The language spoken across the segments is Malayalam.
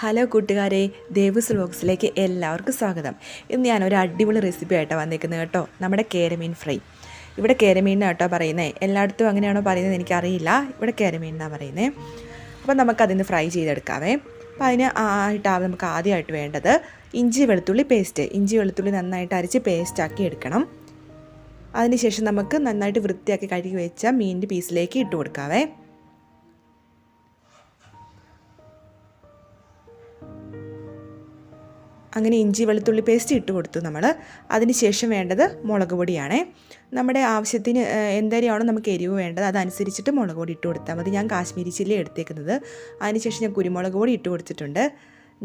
ഹലോ കൂട്ടുകാരെ ദേവസ് ബോക്സിലേക്ക് എല്ലാവർക്കും സ്വാഗതം. ഇന്ന് ഞാൻ ഒരു അടിപൊളി റെസിപ്പി ആയിട്ടാണ് വന്നിരിക്കുന്നത് കേട്ടോ. നമ്മുടെ കേരമീൻ ഫ്രൈ. ഇവിടെ കേരമീൻ കേട്ടോ പറയുന്നത് എല്ലായിടത്തും അങ്ങനെയാണോ പറയുന്നത് എനിക്കറിയില്ല. ഇവിടെ കേരമീൻ എന്നാണ് പറയുന്നത് അപ്പോൾ നമുക്കതിന് ഫ്രൈ ചെയ്തെടുക്കാവേ. അപ്പോൾ അതിന് ആയിട്ടാണ് നമുക്ക് ആദ്യമായിട്ട് വേണ്ടത് ഇഞ്ചി വെളുത്തുള്ളി പേസ്റ്റ് ഇഞ്ചി വെളുത്തുള്ളി നന്നായിട്ട് അരച്ച് പേസ്റ്റാക്കി എടുക്കണം. അതിനുശേഷം നമുക്ക് നന്നായിട്ട് വൃത്തിയാക്കി കഴുകി വെച്ച മീനിന്റെ പീസിലേക്ക് ഇട്ട് കൊടുക്കാവേ. അങ്ങനെ ഇഞ്ചി വെളുത്തുള്ളി പേസ്റ്റ് ഇട്ട് കൊടുത്തു നമ്മൾ അതിന് ശേഷം വേണ്ടത് മുളക് പൊടിയാണ്. നമ്മുടെ ആവശ്യത്തിന് എന്തരെയാണോ നമുക്ക് എരിവ് വേണ്ടത് അതനുസരിച്ചിട്ട് മുളക് പൊടി ഇട്ട് കൊടുത്താൽ മതി. ഞാൻ കാശ്മീരി ചില്ലി എടുത്തേക്കുന്നത്. അതിനുശേഷം ഞാൻ കുരുമുളക് പൊടി ഇട്ട് കൊടുത്തിട്ടുണ്ട്.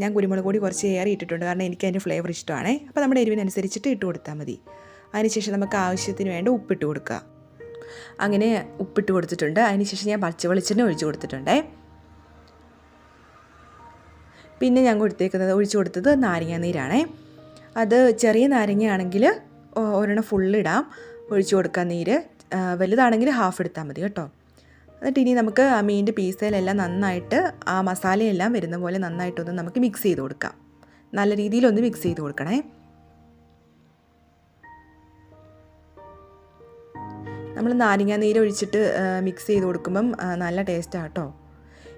ഞാൻ കുരുമുളക് പൊടി കുറച്ച് ഏറെ ഇട്ടിട്ടുണ്ട്. കാരണം എനിക്ക് അതിന്റെ ഫ്ലേവർ ഇഷ്ടമാണ്. അപ്പോൾ നമ്മുടെ എരിവിനനുസരിച്ചിട്ട് ഇട്ട് കൊടുത്താൽ മതി. അതിനുശേഷം നമുക്ക് ആവശ്യത്തിന് വേണ്ട ഉപ്പിട്ട് കൊടുക്കുക. അങ്ങനെ ഉപ്പിട്ട് കൊടുത്തിട്ടുണ്ട്. അതിനുശേഷം ഞാൻ പച്ച വെളിച്ചെണ്ണ ഒഴിച്ച് കൊടുത്തിട്ടുണ്ടേ. പിന്നെ ഞാൻ കൊടുത്തേക്കുന്നത് ഒഴിച്ചു കൊടുത്തത് നാരങ്ങ നീരാണേ. അത് ചെറിയ നാരങ്ങയാണെങ്കിൽ ഒരെണ്ണം ഫുള്ളിടാം ഒഴിച്ചു കൊടുക്കാൻ നീര് വലുതാണെങ്കിൽ ഹാഫ് എടുത്താൽ മതി കേട്ടോ. എന്നിട്ട് ഇനി നമുക്ക് ആ മീനിന്റെ പീസയിലെല്ലാം നന്നായിട്ട് ആ മസാലയെല്ലാം വരുന്ന പോലെ നന്നായിട്ടൊന്ന് നമുക്ക് മിക്സ് ചെയ്ത് കൊടുക്കാം. നല്ല രീതിയിലൊന്ന് മിക്സ് ചെയ്ത് കൊടുക്കണേ. നമ്മൾ നാരങ്ങ നീര് ഒഴിച്ചിട്ട് മിക്സ് ചെയ്ത് കൊടുക്കുമ്പം നല്ല ടേസ്റ്റാണ് കേട്ടോ.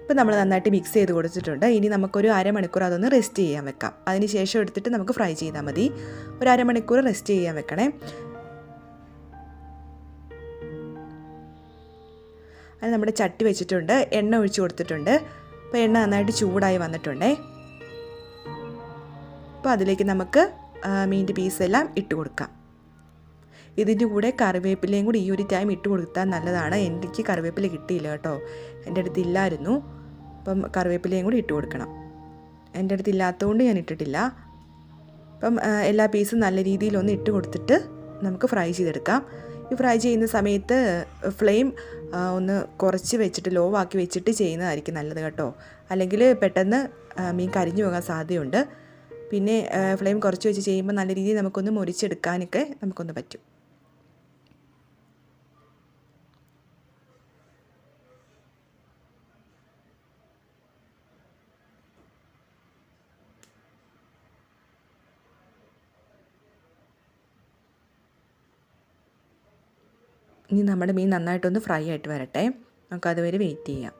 ഇപ്പം നമ്മൾ നന്നായിട്ട് മിക്സ് ചെയ്ത് കൊടുത്തിട്ടുണ്ട്. ഇനി നമുക്കൊരു അരമണിക്കൂർ അതൊന്ന് റെസ്റ്റ് ചെയ്യാൻ വെക്കാം. അതിന് ശേഷം എടുത്തിട്ട് നമുക്ക് ഫ്രൈ ചെയ്താൽ മതി. ഒരു അരമണിക്കൂർ റെസ്റ്റ് ചെയ്യാൻ വെക്കണേ. അത് നമ്മുടെ ചട്ടി വെച്ചിട്ടുണ്ട്. എണ്ണ ഒഴിച്ച് കൊടുത്തിട്ടുണ്ട്. അപ്പോൾ എണ്ണ നന്നായിട്ട് ചൂടായി വന്നിട്ടുണ്ടേ. അപ്പോൾ അതിലേക്ക് നമുക്ക് മീന്റെ പീസെല്ലാം ഇട്ട് കൊടുക്കാം. ഇതിന്റെ കൂടെ കറിവേപ്പിലയും കൂടി ഈ ഒരു ടൈം ഇട്ട് കൊടുത്താൽ നല്ലതാണ്. എനിക്ക് കറിവേപ്പില കിട്ടിയില്ല കേട്ടോ. എന്റെ അടുത്ത് ഇല്ലായിരുന്നു. അപ്പം കറിവേപ്പിലയും കൂടി ഇട്ട് കൊടുക്കണം. എന്റെ അടുത്ത് ഇല്ലാത്തതുകൊണ്ട് ഞാൻ ഇട്ടിട്ടില്ല. അപ്പം എല്ലാ പീസും നല്ല രീതിയിലൊന്ന് ഇട്ട് കൊടുത്തിട്ട് നമുക്ക് ഫ്രൈ ചെയ്തെടുക്കാം. ഈ ഫ്രൈ ചെയ്യുന്ന സമയത്ത് ഫ്ലെയിം ഒന്ന് കുറച്ച് വെച്ചിട്ട് ലോ ആക്കി വെച്ചിട്ട് ചെയ്യുന്നതായിരിക്കും നല്ലത് കേട്ടോ. അല്ലെങ്കിൽ പെട്ടെന്ന് മീൻ കരിഞ്ഞു പോകാൻ സാധ്യതയുണ്ട്. പിന്നെ ഫ്ലെയിം കുറച്ച് വെച്ച് ചെയ്യുമ്പോൾ നല്ല രീതിയിൽ നമുക്കൊന്ന് മുറിച്ചെടുക്കാനൊക്കെ നമുക്കൊന്ന് പറ്റും. ഇനി നമ്മുടെ മീൻ നന്നായിട്ടൊന്ന് ഫ്രൈ ആയിട്ട് വരട്ടെ. നമുക്ക് അതുവരെ വെയിറ്റ് ചെയ്യാം.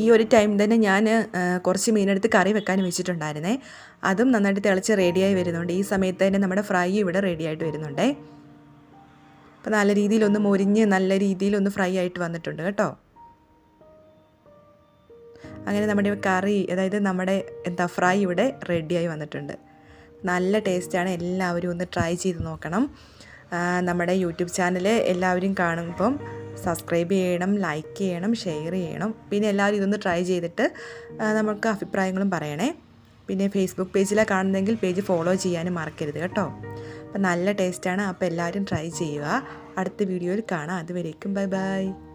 ഈ ഒരു ടൈം തന്നെ ഞാൻ കുറച്ച് മീനെടുത്ത് കറി വെക്കാൻ വെച്ചിട്ടുണ്ടായിരുന്നേ. അതും നന്നായിട്ട് തിളച്ച് റെഡിയായി വരുന്നുണ്ട്. ഈ സമയത്ത് തന്നെ നമ്മുടെ ഫ്രൈ ഇവിടെ റെഡിയായിട്ട് വരുന്നുണ്ടേ. അപ്പോൾ നല്ല രീതിയിലൊന്ന് മൊരിഞ്ഞ് നല്ല രീതിയിലൊന്ന് ഫ്രൈ ആയിട്ട് വന്നിട്ടുണ്ട് കേട്ടോ. അങ്ങനെ നമ്മുടെ കറി അതായത് നമ്മുടെ എന്താ ഫ്രൈ ഇവിടെ റെഡിയായി വന്നിട്ടുണ്ട്. നല്ല ടേസ്റ്റാണ് എല്ലാവരും ഒന്ന് ട്രൈ ചെയ്ത് നോക്കണം. നമ്മുടെ യൂട്യൂബ് ചാനൽ എല്ലാവരും കാണുമ്പം സബ്സ്ക്രൈബ് ചെയ്യണം ലൈക്ക് ചെയ്യണം ഷെയർ ചെയ്യണം. പിന്നെ എല്ലാവരും ഇതൊന്ന് ട്രൈ ചെയ്തിട്ട് നമുക്ക് അഭിപ്രായങ്ങളും പറയണേ. പിന്നെ ഫേസ്ബുക്ക് പേജിലാണ് കാണുന്നതെങ്കിൽ പേജ് ഫോളോ ചെയ്യാനും മറക്കരുത് കേട്ടോ. അപ്പം നല്ല ടേസ്റ്റാണ്. അപ്പോൾ എല്ലാവരും ട്രൈ ചെയ്യുക. അടുത്ത വീഡിയോയിൽ കാണാം. അതുവരേക്കും ബൈ ബൈ.